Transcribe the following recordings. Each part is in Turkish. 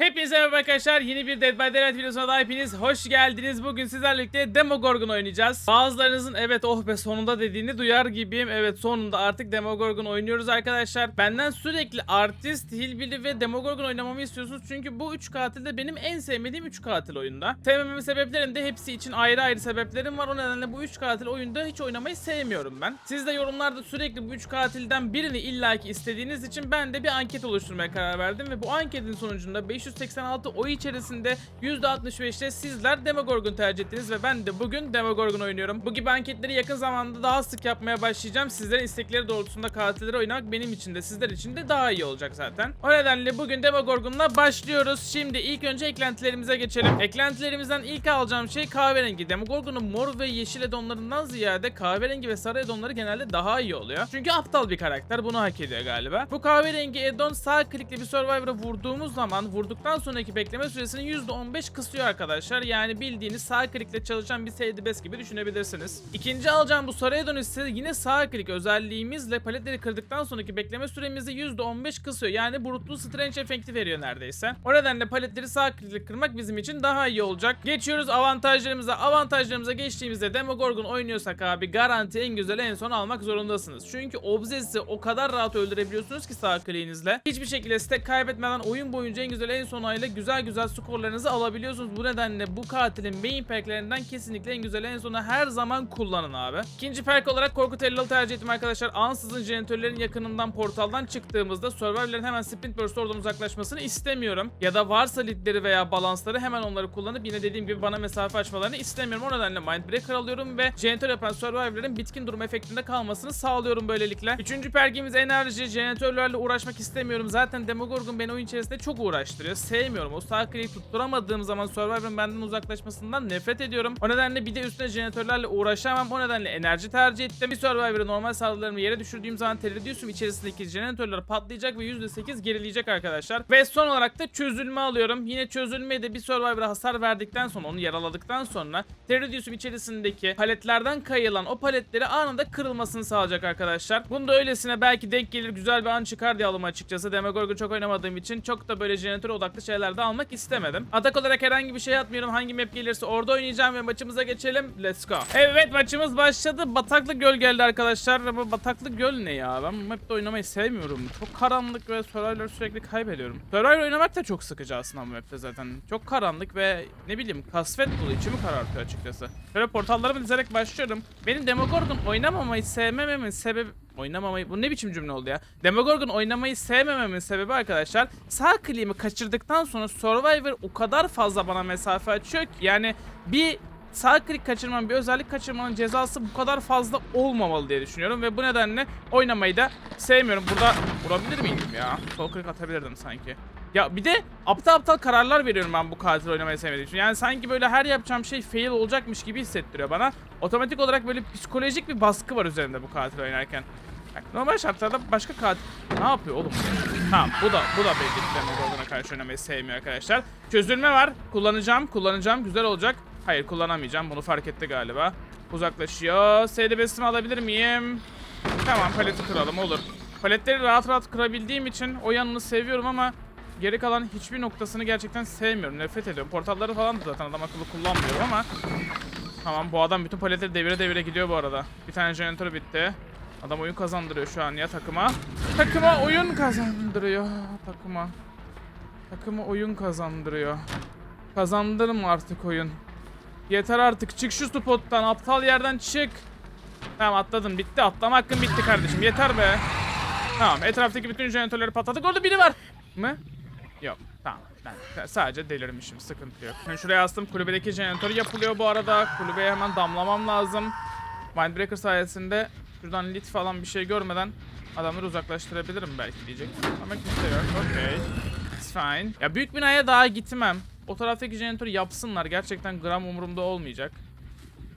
Hepinize merhaba arkadaşlar. Yeni bir Dead by Daylight videosuna da hepiniz hoş geldiniz. Bugün sizlerle birlikte Demogorgon oynayacağız. Bazılarınızın evet oh be sonunda dediğini duyar gibiyim. Evet sonunda artık Demogorgon oynuyoruz arkadaşlar. Benden sürekli artist, hillbilly ve Demogorgon oynamamı istiyorsunuz. Çünkü bu üç katil de benim en sevmediğim üç katil oyunda. Sevmememin sebeplerim de hepsi için ayrı ayrı sebeplerim var. O nedenle bu üç katil oyunda hiç oynamayı sevmiyorum ben. Siz de yorumlarda sürekli bu üç katilden birini illaki istediğiniz için ben de bir anket oluşturmaya karar verdim ve bu anketin sonucunda 586 oy içerisinde %65'te sizler Demogorgon tercih ettiniz ve ben de bugün Demogorgon oynuyorum. Bu gibi anketleri yakın zamanda daha sık yapmaya başlayacağım. Sizlerin istekleri doğrultusunda katilleri oynamak benim için de sizler için de daha iyi olacak zaten. O nedenle bugün Demogorgon'la başlıyoruz. Şimdi ilk önce eklentilerimize geçelim. Eklentilerimizden ilk alacağım şey kahverengi. Demogorgon'un mor ve yeşil edonlarından ziyade kahverengi ve sarı edonları genelde daha iyi oluyor. Çünkü aptal bir karakter bunu hak ediyor galiba. Bu kahverengi edon sağ klikle bir Survivor'a vurduğumuz zaman vurduktan sonraki bekleme süresini %15 kısıyor arkadaşlar. Yani bildiğiniz sağ klikle çalışan bir the Best gibi düşünebilirsiniz. İkinci alacağım bu sarı edon ise yine sağ klik özelliğimizle paletleri kırdıktan sonraki bekleme süremizi %15 kısıyor. Yani Brutal Strange efekti veriyor neredeyse. O nedenle paletleri sağ klikle kırmak bizim için daha iyi olacak. Geçiyoruz avantajlarımıza. Avantajlarımıza geçtiğimizde Demogorgon oynuyorsak abi garanti en güzeli en son almak zorundasınız. Çünkü Obsess'i o kadar rahat öldürebiliyorsunuz ki sağ kliğinizle. Hiçbir şekilde stack kaybetmeden oyun boyunca en güzel en son ayla güzel güzel skorlarınızı alabiliyorsunuz. Bu nedenle bu katilin main perklerinden kesinlikle en güzel en sona her zaman kullanın abi. İkinci perk olarak Korkut Ellalı tercih ettim arkadaşlar. Ansızın jeneratörlerin yakınından portaldan çıktığımızda Survivor'ların hemen Sprint Burst oradan uzaklaşmasını istemiyorum. Ya da varsa lidleri veya balansları hemen onları kullanıp yine dediğim gibi bana mesafe açmalarını istemiyorum. O nedenle Mindbreaker alıyorum ve jeneratör yapan Survivor'ların bitkin durum efektinde kalmasını sağlıyorum böylelikle. Üçüncü perkimiz enerji. Jeneratörlerle uğraşmak istemiyorum. Zaten Demogorgon beni oyun içerisinde çok uğraştırıyor. Sevmiyorum. O sağ tutturamadığım zaman Survivor'ın benden uzaklaşmasından nefret ediyorum. O nedenle bir de üstüne jeneratörlerle uğraşamam. O nedenle enerji tercih ettim. Bir Survivor'ı normal saldırılarımı yere düşürdüğüm zaman Terredius'um içerisindeki jeneratörler patlayacak ve %8 gerileyecek arkadaşlar. Ve son olarak da çözülme alıyorum. Yine çözülmeye de bir Survivor'a hasar verdikten sonra onu yaraladıktan sonra Terredius'um içerisindeki paletlerden kayılan o paletleri anında kırılmasını sağlayacak arkadaşlar. Bunu da öylesine belki denk gelir güzel bir an çıkar diye alım açıkçası. Demogorgon çok oynamadığım için çok da böyle jeneratör odaklı şeyler de almak istemedim. Atak olarak herhangi bir şey atmıyorum. Hangi map gelirse orada oynayacağım ve maçımıza geçelim. Let's go. Evet maçımız başladı. Bataklı Göl geldi arkadaşlar. Ama Bataklı Göl ne ya? Ben bu map'te oynamayı sevmiyorum. Çok karanlık ve Survivor sürekli kaybediyorum. Survivor oynamak da çok sıkıcı aslında bu map'te zaten. Çok karanlık ve ne bileyim kasvet dolu içimi karartıyor açıkçası. Şöyle portallarımı dizerek başlıyorum. Benim Demogorgon oynamamayı sevmememin sebebi oynamamayı bu ne biçim cümle oldu ya? Demogorgon oynamayı sevmememin sebebi arkadaşlar sağ kliğimi kaçırdıktan sonra Survivor o kadar fazla bana mesafe açıyor ki yani bir sağ klik kaçırmanın bir özellik kaçırmanın cezası bu kadar fazla olmamalı diye düşünüyorum ve bu nedenle oynamayı da sevmiyorum. Burada vurabilir miydim ya? Sol klik atabilirdim sanki. Ya bir de aptal aptal kararlar veriyorum ben bu katil oynamayı sevmediğim için. Yani sanki böyle her yapacağım şey fail olacakmış gibi hissettiriyor bana. Otomatik olarak böyle psikolojik bir baskı var üzerinde bu katil oynarken. Normal şartlarda başka katil... Ne yapıyor oğlum? Tamam bu da bu da belli Demogorgon'a karşı oynamayı sevmiyor arkadaşlar. Çözülme var. Kullanacağım, kullanacağım. Güzel olacak. Hayır kullanamayacağım. Bunu fark etti galiba. Uzaklaşıyor. SDB'simi alabilir miyim? Tamam paleti kıralım olur. Paletleri rahat rahat kırabildiğim için o yanını seviyorum ama geri kalan hiçbir noktasını gerçekten sevmiyorum. Nefret ediyorum. Portalları falan da zaten adam akıllı kullanmıyorum ama Tamam bu adam bütün paletleri devire devire gidiyor bu arada. Bir tane jeneratör bitti. Adam oyun kazandırıyor şu an ya takıma. Takıma oyun kazandırıyor. Takıma. Takıma oyun kazandırıyor. Kazandırma artık oyun. Yeter artık çık şu spottan aptal yerden çık. Tamam atladım bitti atlama hakkın bitti kardeşim yeter be. Tamam etraftaki bütün jeneratörleri patladık orada biri var. Mı? Yok tamam ben sadece delirmişim sıkıntı yok. Ben şuraya astım kulübedeki jeneratör yapılıyor bu arada. Kulübeye hemen damlamam lazım. Mindbreaker sayesinde şuradan lit falan bir şey görmeden adamları uzaklaştırabilirim belki diyecek. Ama kimse yok. Okey. It's fine. Ya büyük binaya daha gitmem. O taraftaki jeneratörü yapsınlar. Gerçekten gram umurumda olmayacak.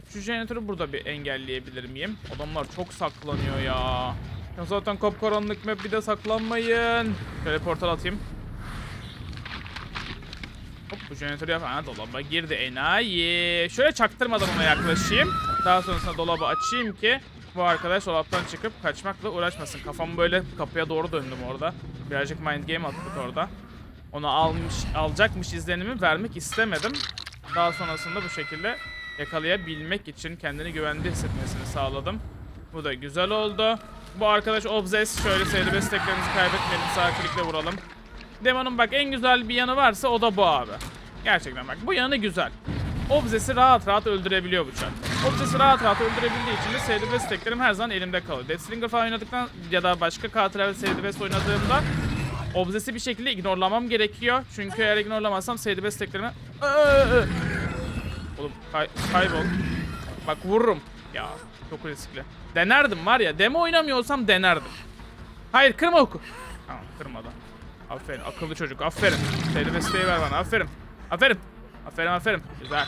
Şu jeneratörü burada bir engelleyebilir miyim? Adamlar çok saklanıyor ya. Ya zaten kapkaranlık map bir de saklanmayın. Şöyle portal atayım. Bu jeneratörü. Ha dolaba girdi enayi. Şöyle çaktırmadan ona yaklaşayım. Daha sonrasında dolabı açayım ki bu arkadaş dolaptan çıkıp kaçmakla uğraşmasın. Kafamı böyle kapıya doğru döndüm orada. Birazcık mind game attık orada. Onu almış, alacakmış izlenimi vermek istemedim. Daha sonrasında bu şekilde yakalayabilmek için kendini güvende hissetmesini sağladım. Bu da güzel oldu. Bu arkadaş Obses. Şöyle seyirci desteklerimizi kaybetmeyelim. Sağ klikle vuralım. Demon'un bak en güzel bir yanı varsa o da bu abi. Gerçekten bak bu yanı güzel. Obses'i rahat rahat öldürebiliyor bu çar. Obses'i rahat rahat öldürebildiği için de seyirci desteklerim her zaman elimde kalıyor. Deathslinger falan oynadıktan ya da başka katillerle seyirci best oynadığımda Obses'i bir şekilde ignorlamam gerekiyor. Çünkü eğer ignorlamazsam seyirci desteklerimi... Oğlum kay kaybol. Bak vururum. Ya çok riskli. Denerdim var ya. Demo oynamıyorsam denerdim. Hayır kırma oku. Tamam kırmadı. Aferin akıllı çocuk aferin. Seyirci desteği ver bana aferin. Aferin. Aferin aferin. Güzel.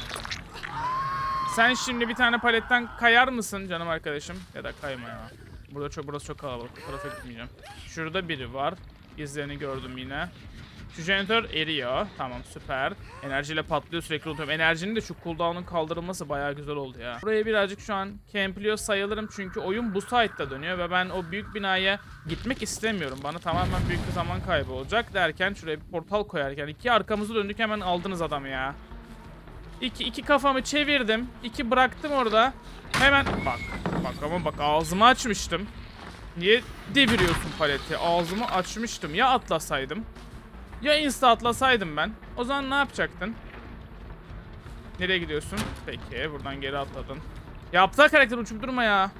Sen şimdi bir tane paletten kayar mısın canım arkadaşım? Ya da kayma ya. Burada çok burası çok kalabalık. Bu tarafa gitmeyeceğim. Şurada biri var. İzlerini gördüm yine. Şu jeneratör eriyor. Tamam süper. Enerjiyle patlıyor sürekli unutuyorum. Enerjinin de şu cooldown'un kaldırılması bayağı güzel oldu ya. Buraya birazcık şu an campliyor sayılırım çünkü oyun bu site'da dönüyor ve ben o büyük binaya gitmek istemiyorum. Bana tamamen büyük bir zaman kaybı olacak derken şuraya bir portal koyarken iki arkamızı döndük hemen aldınız adamı ya. İki, iki kafamı çevirdim. iki bıraktım orada. Hemen bak bak ama bak ağzımı açmıştım. Niye deviriyorsun paleti? Ağzımı açmıştım. Ya atlasaydım? Ya insta atlasaydım ben? O zaman ne yapacaktın? Nereye gidiyorsun? Peki buradan geri atladın. Ya karakter uçup durma ya.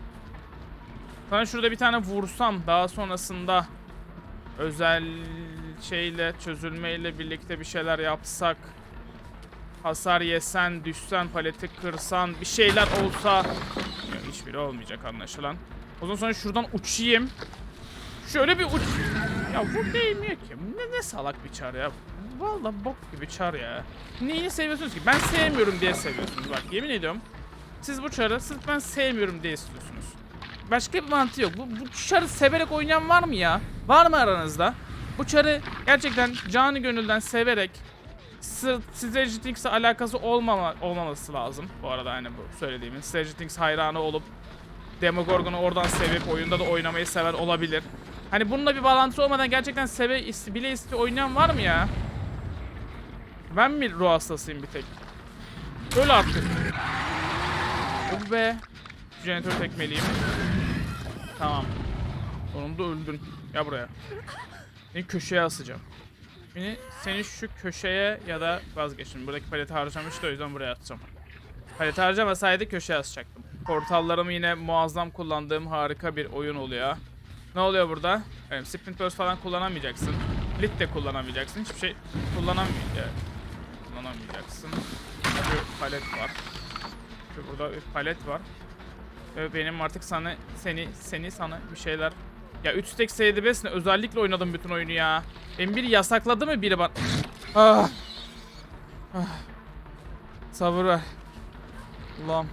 Sana şurada bir tane vursam daha sonrasında özel şeyle çözülmeyle birlikte bir şeyler yapsak hasar yesen, düşsen, paleti kırsan, bir şeyler olsa ya hiçbiri olmayacak anlaşılan. O zaman sonra şuradan uçayım. Şöyle bir uç... Ya bu değmiyor ki. Ne, ne salak bir çar ya. Vallahi bok gibi çar ya. Neyini seviyorsunuz ki? Ben sevmiyorum diye seviyorsunuz. Bak yemin ediyorum. Siz bu çarı sırf ben sevmiyorum diye istiyorsunuz. Başka bir mantığı yok. Bu, bu çarı severek oynayan var mı ya? Var mı aranızda? Bu çarı gerçekten canı gönülden severek Strategy Things'le alakası olmama, olmaması lazım. Bu arada hani bu söylediğimin. Strategy Things hayranı olup Demogorgon'u oradan sevip oyunda da oynamayı seven olabilir. Hani bununla bir bağlantısı olmadan gerçekten seve is- bile iste oynayan var mı ya? Ben mi ruh hastasıyım bir tek? Öyle artık. Oh be. Jeneratör tekmeliyim. Tamam. Sonunda öldün. Gel buraya. Seni köşeye asacağım. Beni seni şu köşeye ya da vazgeçin. Buradaki paleti harcamıştı o yüzden buraya atacağım. Paleti harcamasaydı köşeye asacaktım. Portallarımı yine muazzam kullandığım harika bir oyun oluyor. Ne oluyor burada? Evet, Sprint Burst falan kullanamayacaksın. Lit de kullanamayacaksın. Hiçbir şey kullanamayacaksın. Kullanamayacaksın. Bir palet var. Burada bir palet var. Ve benim artık sana seni seni sana bir şeyler ya 3 stack SDBS ne özellikle oynadım bütün oyunu ya. M1 yasakladı mı biri bana? Ah. Ah. Sabır ver. Allah'ım.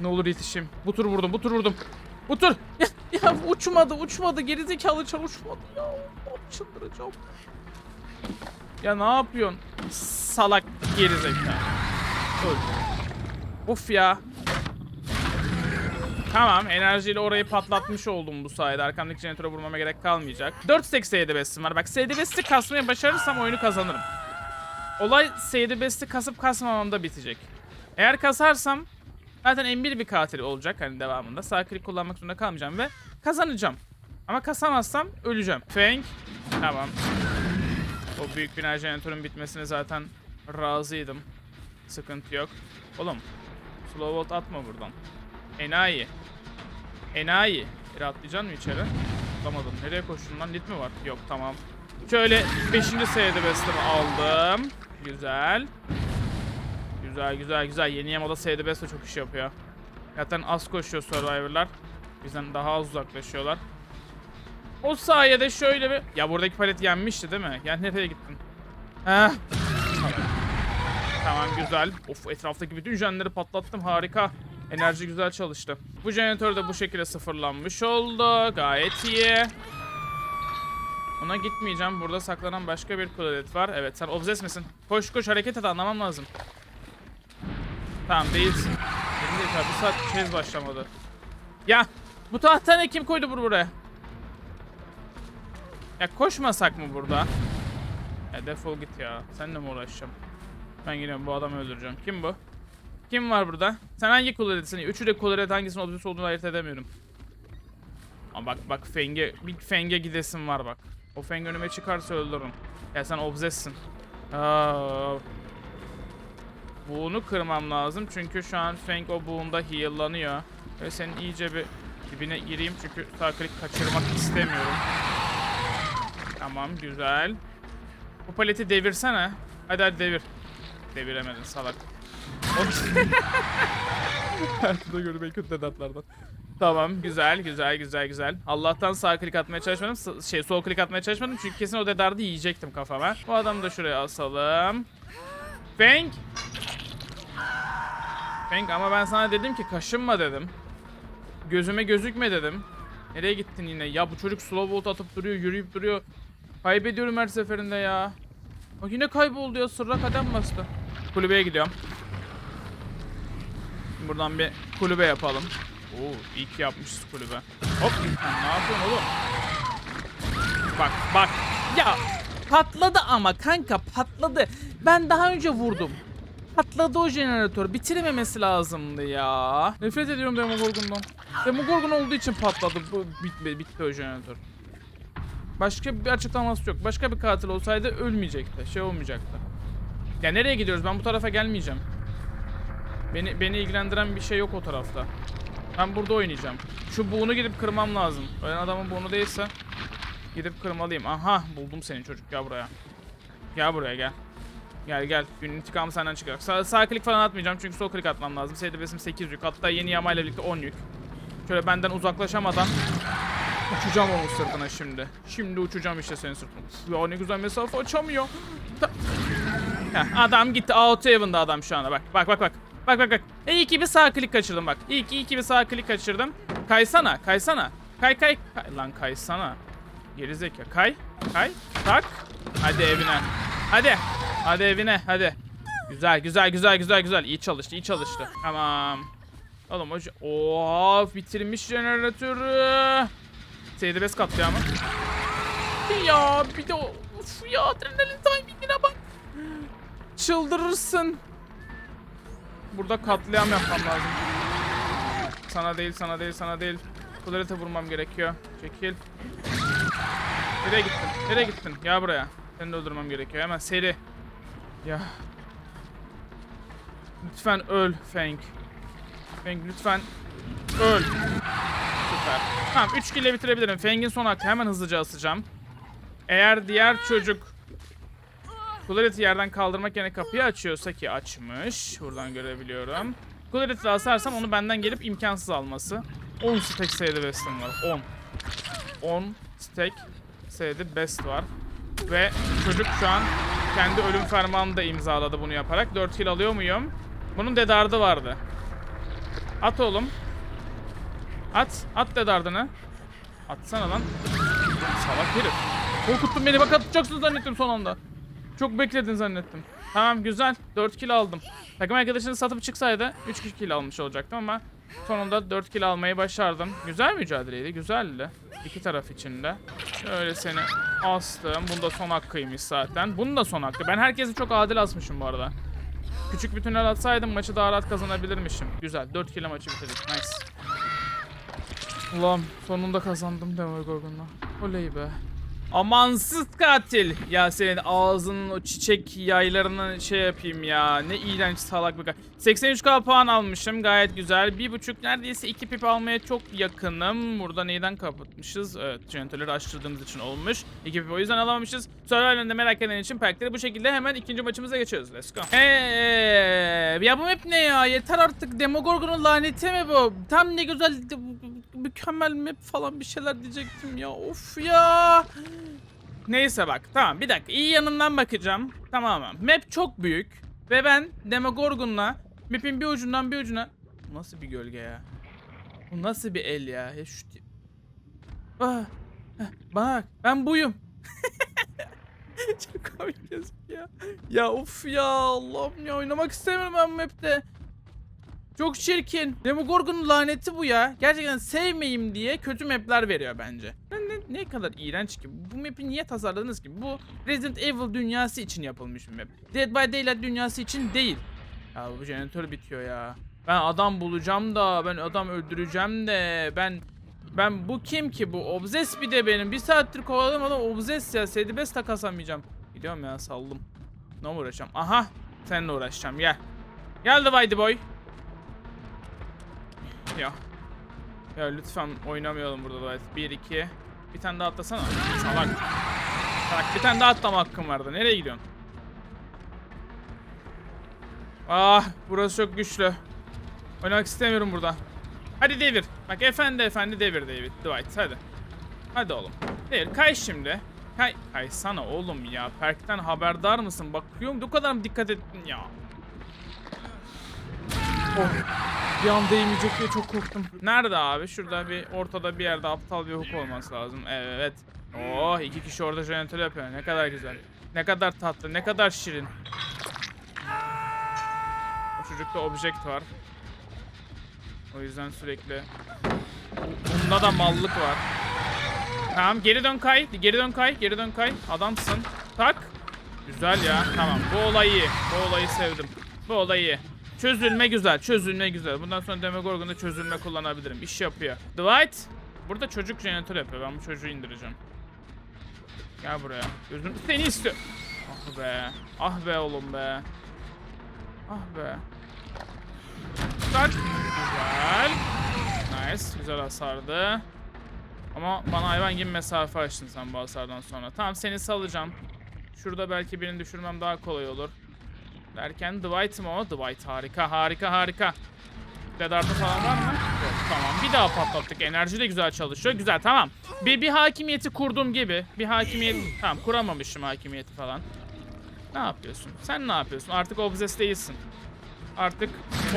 Ne olur yetişeyim. Bu tur vurdum, bu tur vurdum. Bu tur. Ya, ya uçmadı, uçmadı. Gerizekalı çar uçmadı ya. Allah'ım Çıldıracağım. Ya ne yapıyorsun? Salak gerizekalı. Öl. Of ya. Tamam enerjiyle orayı patlatmış oldum bu sayede. Arkamdaki jeneratöre vurmama gerek kalmayacak. 4 stack SD bestim var. Bak SD besti kasmaya başarırsam oyunu kazanırım. Olay SD besti kasıp kasmamamda bitecek. Eğer kasarsam zaten M1 bir katil olacak hani devamında. Sağ kullanmak zorunda kalmayacağım ve kazanacağım. Ama kasamazsam öleceğim. Fang. Tamam. O büyük bina jeneratörün bitmesine zaten razıydım. Sıkıntı yok. Oğlum. Slow volt atma buradan. Enayi. Enayi. Atlayacaksın mı içeri? Atlamadın. Nereye koştun lan? Lit mi var? Yok tamam. Şöyle 5. sayıda bestimi aldım. Güzel. Güzel güzel güzel. Yeni Yamada sayıda best de çok iş yapıyor. Zaten az koşuyor Survivor'lar. Bizden daha az uzaklaşıyorlar. O sayede şöyle bir... Ya buradaki palet yenmişti değil mi? Ya nereye gittin? Heh. Tamam. Güzel. Of etraftaki bütün jenleri patlattım. Harika. Enerji güzel çalıştı. Bu jeneratör de bu şekilde sıfırlanmış oldu. Gayet iyi. Ona gitmeyeceğim. Burada saklanan başka bir kuledet var. Evet sen obses misin? Koş koş hareket et anlamam lazım. Tamam değilsin. Benim tabi. Bir saat çez başlamadı. Ya bu tahta ne kim koydu bunu buraya? Ya koşmasak mı burada? Ya defol git ya. Seninle mi uğraşacağım? Ben gidiyorum bu adamı öldüreceğim. Kim bu? Kim var burada? Sen hangi koloretsin? Üçü de koloret hangisinin obsesi olduğunu ayırt edemiyorum. Ama bak bak Feng'e bir Feng'e gidesim var bak. O Feng önüme çıkarsa öldürürüm. Ya sen obsessin. Aa, Buğunu kırmam lazım çünkü şu an Feng o buğunda heal'lanıyor. Ve senin iyice bir dibine gireyim çünkü sağ kaçırmak istemiyorum. Tamam güzel. Bu paleti devirsene. Hadi hadi devir. Deviremedin salak. Hayatımda gördüğüm en kötü dedatlardan. Tamam güzel güzel güzel güzel. Allah'tan sağ klik atmaya çalışmadım. Şey sol klik atmaya çalışmadım çünkü kesin o dedardı yiyecektim kafama. Bu adamı da şuraya asalım. Feng. Feng ama ben sana dedim ki kaşınma dedim. Gözüme gözükme dedim. Nereye gittin yine? Ya bu çocuk slow volt atıp duruyor, yürüyüp duruyor. Kaybediyorum her seferinde ya. Bak yine kayboldu ya, sırra kadem bastı. Kulübeye gidiyorum. Buradan bir kulübe yapalım. Oo, iyi ki yapmışız kulübe. Hop, ne yapıyorsun oğlum? Bak, bak. Ya patladı ama kanka patladı. Ben daha önce vurdum. Patladı o jeneratör. Bitirememesi lazımdı ya. Nefret ediyorum Demogorgon'dan. Demogorgon olduğu için patladı. Bu bitti, bitti o jeneratör. Başka bir açıklaması yok. Başka bir katil olsaydı ölmeyecekti. Şey olmayacaktı. Ya nereye gidiyoruz? Ben bu tarafa gelmeyeceğim. Beni beni ilgilendiren bir şey yok o tarafta. Ben burada oynayacağım. Şu buğunu gidip kırmam lazım. Ölen adamın buğunu değilse gidip kırmalıyım. Aha buldum seni çocuk. Gel buraya. Gel buraya gel. Gel gel. Günün intikamı senden çıkacak. Sağ, sağ klik falan atmayacağım çünkü sol klik atmam lazım. SDB'sim 8 yük. Hatta yeni yamayla birlikte 10 yük. Şöyle benden uzaklaşamadan uçacağım onun sırtına şimdi. Şimdi uçacağım işte senin sırtına. Ya ne güzel mesafe açamıyor. Heh, adam gitti. Out Heaven'da adam şu anda. Bak bak bak bak. Bak bak bak. İyi ki bir sağ klik kaçırdım bak. İyi ki iyi ki bir sağ klik kaçırdım. Kaysana kaysana. Kay kay. kay. Lan kaysana. Geri zeka. Kay. Kay. Tak. Hadi evine. Hadi. Hadi evine hadi. Güzel güzel güzel güzel güzel. İyi çalıştı iyi çalıştı. Tamam. Oğlum hoca. Oha bitirmiş jeneratörü. Seydi katliamı. Ya bir de. Uf ya adrenalin timingine bak. Çıldırırsın. Burada katliam yapmam lazım. Sana değil sana değil sana değil. Kudrete vurmam gerekiyor. Çekil. Nereye gittin? Nereye gittin? Gel buraya. Seni de öldürmem gerekiyor. Hemen seri. Ya. Lütfen öl Feng. Feng lütfen öl. Süper. Tamam 3 kill bitirebilirim. Feng'in son hakkı. Hemen hızlıca asacağım. Eğer diğer çocuk Claret'i yerden kaldırmak yerine kapıyı açıyorsa ki açmış. Buradan görebiliyorum. Claret'i asarsam onu benden gelip imkansız alması. 10 stack sayıda bestim var. 10. 10 stack sayıda best var. Ve çocuk şu an kendi ölüm fermanını da imzaladı bunu yaparak. 4 kill alıyor muyum? Bunun dedardı vardı. At oğlum. At. At dedardını. Atsana lan. Salak herif. Korkuttun beni bak atacaksın zannettim son anda. Çok bekledin zannettim. Tamam güzel. 4 kill aldım. Takım arkadaşını satıp çıksaydı 3 kill almış olacaktım ama sonunda 4 kill almayı başardım. Güzel mücadeleydi. Güzeldi. İki taraf içinde. Şöyle seni astım. Bunda son hakkıymış zaten. Bunun da son hakkı. Ben herkesi çok adil asmışım bu arada. Küçük bir tünel atsaydım maçı daha rahat kazanabilirmişim. Güzel. 4 kill maçı bitirdik. Nice. Ulan sonunda kazandım Demogorgon'la. Oley be. Amansız katil. Ya senin ağzının o çiçek yaylarını şey yapayım ya. Ne iğrenç salak bir katil. 83k puan almışım. Gayet güzel. Bir buçuk neredeyse iki pip almaya çok yakınım. Burada neyden kapatmışız? Evet. Jentelleri açtırdığımız için olmuş. İki pip o yüzden alamamışız. Survival'de merak eden için perkleri bu şekilde hemen ikinci maçımıza geçiyoruz. Let's go. Eee ya bu map ne ya? Yeter artık. Demogorgon'un laneti mi bu? Tam ne güzel mükemmel map falan bir şeyler diyecektim ya. Of ya. Neyse bak tamam bir dakika iyi yanından bakacağım. Tamam map çok büyük ve ben Demogorgon'la map'in bir ucundan bir ucuna Bu nasıl bir gölge ya? Bu nasıl bir el ya? ya şu... Ah, heh, bak ben buyum. çok komik gözüküyor. Ya of ya Allah'ım ya oynamak istemiyorum ben map'te. Çok çirkin. Demogorgon'un laneti bu ya. Gerçekten sevmeyeyim diye kötü map'ler veriyor bence. Ne, ne, ne kadar iğrenç ki. Bu map'i niye tasarladınız ki? Bu Resident Evil dünyası için yapılmış bir map. Dead by Daylight dünyası için değil. Ya bu jeneratör bitiyor ya. Ben adam bulacağım da, ben adam öldüreceğim de, ben ben bu kim ki bu? Obses bir de benim. Bir saattir kovaladım adam Obses ya. Sedibes takasamayacağım. Gidiyorum ya saldım. Ne uğraşacağım? Aha. Seninle uğraşacağım gel. Gel the Whitey boy. Ya. Ya lütfen oynamayalım burada Dwight. 1 2. Bir tane daha atlasana. Salak. Bak bir tane daha atlama hakkım vardı. Nereye gidiyorsun? Ah burası çok güçlü. Oynamak istemiyorum burada. Hadi devir. Bak efendi efendi devir David. Dwight hadi. Hadi oğlum. Devir kay şimdi. Kay. Kaysana oğlum ya. Perk'ten haberdar mısın? Bakıyorum bu kadar mı dikkat ettin ya? Oh. Bir an değmeyecek diye çok korktum. Nerede abi? Şurada bir ortada bir yerde aptal bir hook olması lazım. Evet. Oh iki kişi orada jeneratör yapıyor. Ne kadar güzel. Ne kadar tatlı, ne kadar şirin. O çocukta object var. O yüzden sürekli bunda da mallık var. Tamam geri dön kay. Geri dön kay. Geri dön kay. Adamsın. Tak. Güzel ya. Tamam. Bu olay iyi. Bu olayı sevdim. Bu olay iyi. Çözülme güzel. Çözülme güzel. Bundan sonra Demogorgon'da çözülme kullanabilirim. İş yapıyor. Dwight. Burada çocuk jeneratör yapıyor. Ben bu çocuğu indireceğim. Gel buraya. Gözüm seni istiyor. Ah be. Ah be oğlum be. Ah be. Tak. Güzel. Nice. Güzel hasardı. Ama bana hayvan gibi mesafe açtın sen bu hasardan sonra. Tamam seni salacağım. Şurada belki birini düşürmem daha kolay olur. Derken Dwight mı o? Dwight harika harika harika. Dedartı falan var mı? Yok tamam bir daha patlattık. Enerji de güzel çalışıyor. Güzel tamam. Bir, bir hakimiyeti kurdum gibi. Bir hakimiyet... Tamam kuramamışım hakimiyeti falan. Ne yapıyorsun? Sen ne yapıyorsun? Artık obses değilsin. Artık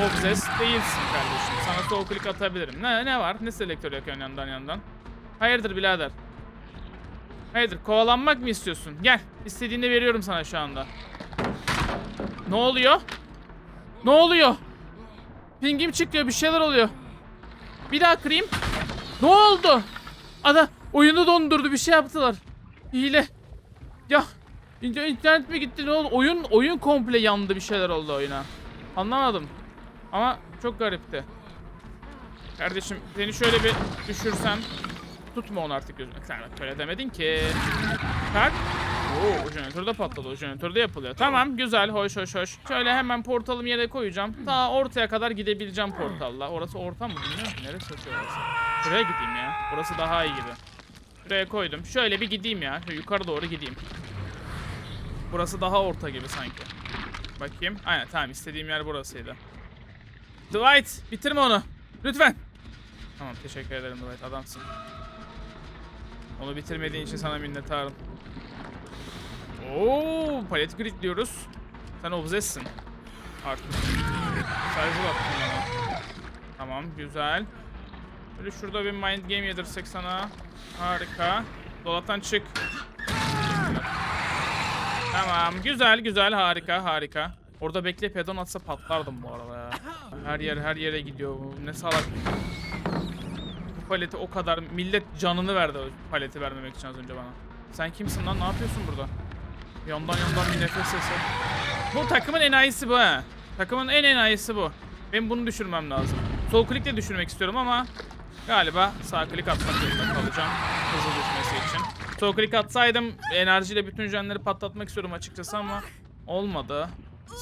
obses değilsin kardeşim. Sana sol klik atabilirim. Ne, ne var? Ne selektör yakıyorsun yandan yandan? Hayırdır birader? Hayırdır kovalanmak mı istiyorsun? Gel. İstediğini veriyorum sana şu anda. Ne oluyor? Ne oluyor? Pingim çıkıyor bir şeyler oluyor. Bir daha kırayım. Ne oldu? Ada oyunu dondurdu bir şey yaptılar. Hile. Ya inter- internet mi gitti ne oldu? Oyun oyun komple yandı bir şeyler oldu oyuna. Anlamadım. Ama çok garipti. Kardeşim seni şöyle bir düşürsem tutma onu artık gözüne. Sen öyle demedin ki. Tak. Oo, o jeneratör de patladı. O jeneratör de yapılıyor. Tamam, güzel, hoş hoş hoş. Şöyle hemen portalımı yere koyacağım. Ta ortaya kadar gidebileceğim portalla. Orası orta mı bilmiyorum ki. Neresi orası? Şuraya gideyim ya. Burası daha iyi gibi. Şuraya koydum. Şöyle bir gideyim ya. Şöyle yukarı doğru gideyim. Burası daha orta gibi sanki. Bakayım. Aynen tamam istediğim yer burasıydı. Dwight bitirme onu. Lütfen. Tamam teşekkür ederim Dwight adamsın. Onu bitirmediğin için sana minnettarım. Oo, palet grid diyoruz. Sen obsessin. Artık. Sadece baktım bana. Tamam, güzel. Böyle şurada bir mind game yedirsek sana. Harika. Dolaptan çık. Tamam, güzel güzel harika harika. Orada bekle pedon atsa patlardım bu arada ya. Her yer her yere gidiyor bu. Ne salak. Bu paleti o kadar millet canını verdi paleti vermemek için az önce bana. Sen kimsin lan? Ne yapıyorsun burada? Yandan yandan bir nefes sesi. Bu takımın enayisi bu ha. Takımın en enayisi bu. Benim bunu düşürmem lazım. Sol klikle düşürmek istiyorum ama galiba sağ klik atmak zorunda kalacağım. Hızlı düşmesi için. Sol klik atsaydım enerjiyle bütün jenleri patlatmak istiyorum açıkçası ama olmadı.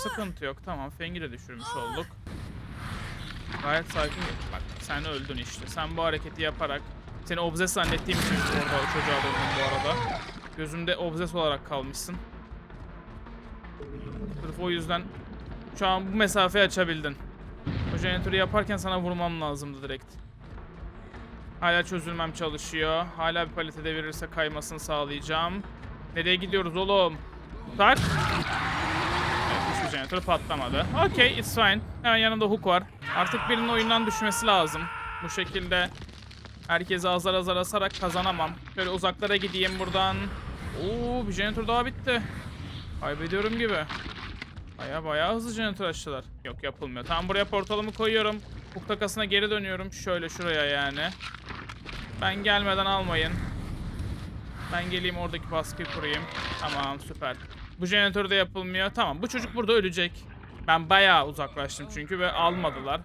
Sıkıntı yok. Tamam Feng'i düşürmüş olduk. Gayet sakin. Bak sen öldün işte. Sen bu hareketi yaparak seni obses zannettiğim için orada çocuğa döndüm bu arada. Gözümde obses olarak kalmışsın. Sırf o yüzden şu an bu mesafeyi açabildin. O jeneratörü yaparken sana vurmam lazımdı direkt. Hala çözülmem çalışıyor. Hala bir palete devirirse kaymasını sağlayacağım. Nereye gidiyoruz oğlum? Tak. Evet, hiçbir jeneratör patlamadı. Okey, it's fine. Hemen yanında hook var. Artık birinin oyundan düşmesi lazım. Bu şekilde herkese azar azar asarak kazanamam. Şöyle uzaklara gideyim buradan. Oo, bir jeneratör daha bitti. Kaybediyorum gibi. Baya baya hızlı jeneratör açtılar. Yok yapılmıyor. Tamam buraya portalımı koyuyorum. Hook takasına geri dönüyorum. Şöyle şuraya yani. Ben gelmeden almayın. Ben geleyim oradaki baskıyı kurayım. Tamam süper. Bu jeneratör de yapılmıyor. Tamam bu çocuk burada ölecek. Ben bayağı uzaklaştım çünkü ve almadılar.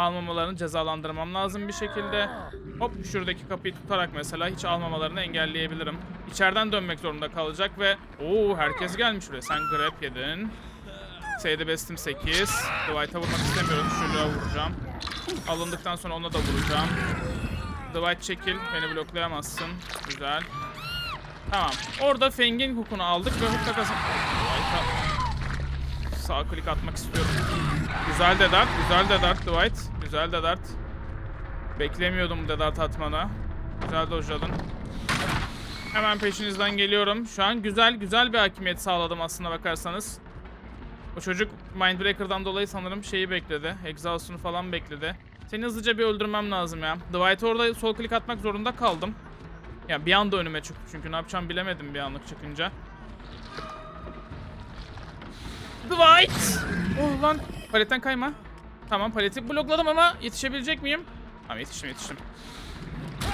Almamalarını cezalandırmam lazım bir şekilde. Hop şuradaki kapıyı tutarak mesela hiç almamalarını engelleyebilirim. İçeriden dönmek zorunda kalacak ve Oo herkes gelmiş buraya. Sen grab yedin. Sayıda bestim 8. Dwight'a vurmak istemiyorum. Şuraya vuracağım. Alındıktan sonra ona da vuracağım. Dwight çekil. Beni bloklayamazsın. Güzel. Tamam. Orada Feng'in hukunu aldık ve hukka kazan... Sağ klik atmak istiyorum. Güzel de dart. Güzel de dart Dwight. Güzel de dart. Beklemiyordum de dart atmanı. Güzel dojladın. Hemen peşinizden geliyorum. Şu an güzel güzel bir hakimiyet sağladım aslında bakarsanız. O çocuk Mindbreaker'dan dolayı sanırım şeyi bekledi. Exhaust'unu falan bekledi. Seni hızlıca bir öldürmem lazım ya. Dwight'ı orada sol klik atmak zorunda kaldım. Ya bir anda önüme çıktı çünkü ne yapacağımı bilemedim bir anlık çıkınca. Dwight! Oh lan. Paletten kayma. Tamam paleti blokladım ama yetişebilecek miyim? Tamam yetiştim yetiştim.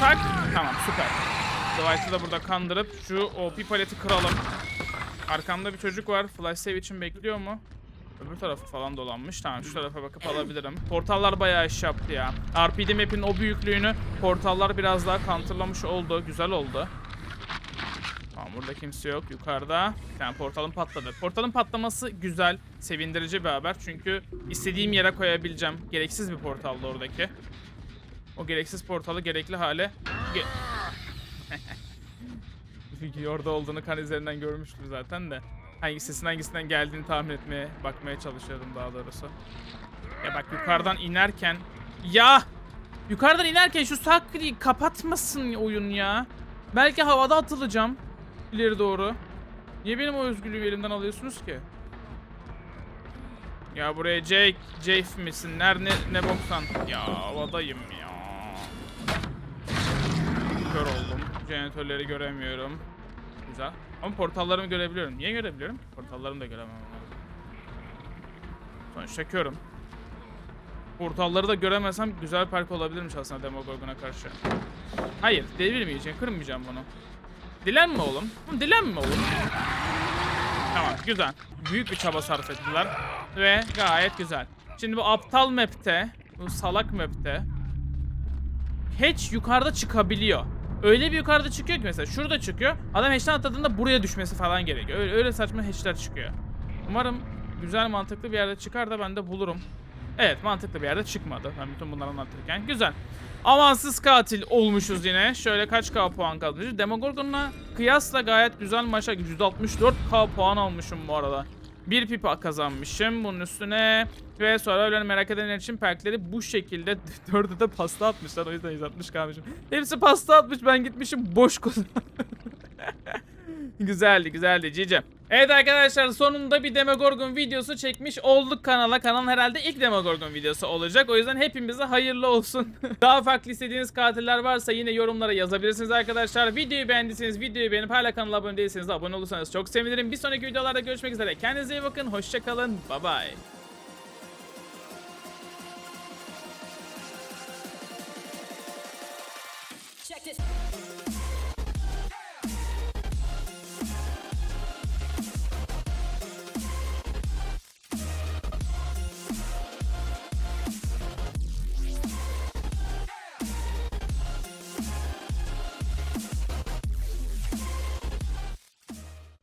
Tak. Tamam süper. Dwight'ı da burada kandırıp şu OP paleti kıralım. Arkamda bir çocuk var. Flash save için bekliyor mu? Öbür tarafı falan dolanmış. Tamam şu tarafa bakıp alabilirim. Portallar bayağı iş yaptı ya. RPD map'in o büyüklüğünü portallar biraz daha counterlamış oldu. Güzel oldu. Burada kimse yok. Yukarıda bir tane portalın patladı. Portalın patlaması güzel. Sevindirici bir haber. Çünkü istediğim yere koyabileceğim. Gereksiz bir portaldı oradaki. O gereksiz portalı gerekli hale... Ge orada olduğunu kan üzerinden görmüştüm zaten de. Hangi sesin hangisinden geldiğini tahmin etmeye, bakmaya çalışıyordum daha doğrusu. Ya bak yukarıdan inerken... Ya! Yukarıdan inerken şu sağ kliği kapatmasın oyun ya. Belki havada atılacağım. İleri doğru. Niye benim o özgürlüğümü elimden alıyorsunuz ki? Ya buraya Jake, Jake misin? Ner ne, ne boksan? Ya havadayım ya. Kör oldum. Jeneratörleri göremiyorum. Güzel. Ama portallarımı görebiliyorum. Niye görebiliyorum? Portallarımı da göremem. Sonuçta körüm. Portalları da göremesem güzel perk olabilirmiş aslında Demogorgon'a karşı. Hayır, devirmeyeceğim, kırmayacağım bunu. Dilenme oğlum. Dilenme oğlum. Tamam, güzel. Büyük bir çaba sarf ettiler. Ve gayet güzel. Şimdi bu aptal map'te, bu salak map'te hatch yukarıda çıkabiliyor. Öyle bir yukarıda çıkıyor ki mesela şurada çıkıyor. Adam hatch'ten atladığında buraya düşmesi falan gerekiyor. Öyle, öyle saçma hatch'ler çıkıyor. Umarım güzel mantıklı bir yerde çıkar da ben de bulurum. Evet mantıklı bir yerde çıkmadı. Ben bütün bunları anlatırken. Güzel. Amansız katil olmuşuz yine. Şöyle kaç K puan kalmışız. Demogorgon'la kıyasla gayet güzel maça 164K puan almışım bu arada. Bir pipa kazanmışım bunun üstüne. Ve sonra öyle merak edenler için perkleri bu şekilde dördü de pasta atmışlar. O yüzden 160 kalmışım. Hepsi pasta atmış ben gitmişim boş kullan. güzeldi güzeldi Cici. Evet arkadaşlar sonunda bir Demogorgon videosu çekmiş olduk kanala. Kanalın herhalde ilk Demogorgon videosu olacak. O yüzden hepimize hayırlı olsun. Daha farklı istediğiniz katiller varsa yine yorumlara yazabilirsiniz arkadaşlar. Videoyu beğendiyseniz videoyu beğenip hala kanala abone değilseniz de abone olursanız çok sevinirim. Bir sonraki videolarda görüşmek üzere. Kendinize iyi bakın. Hoşçakalın. Bye bye.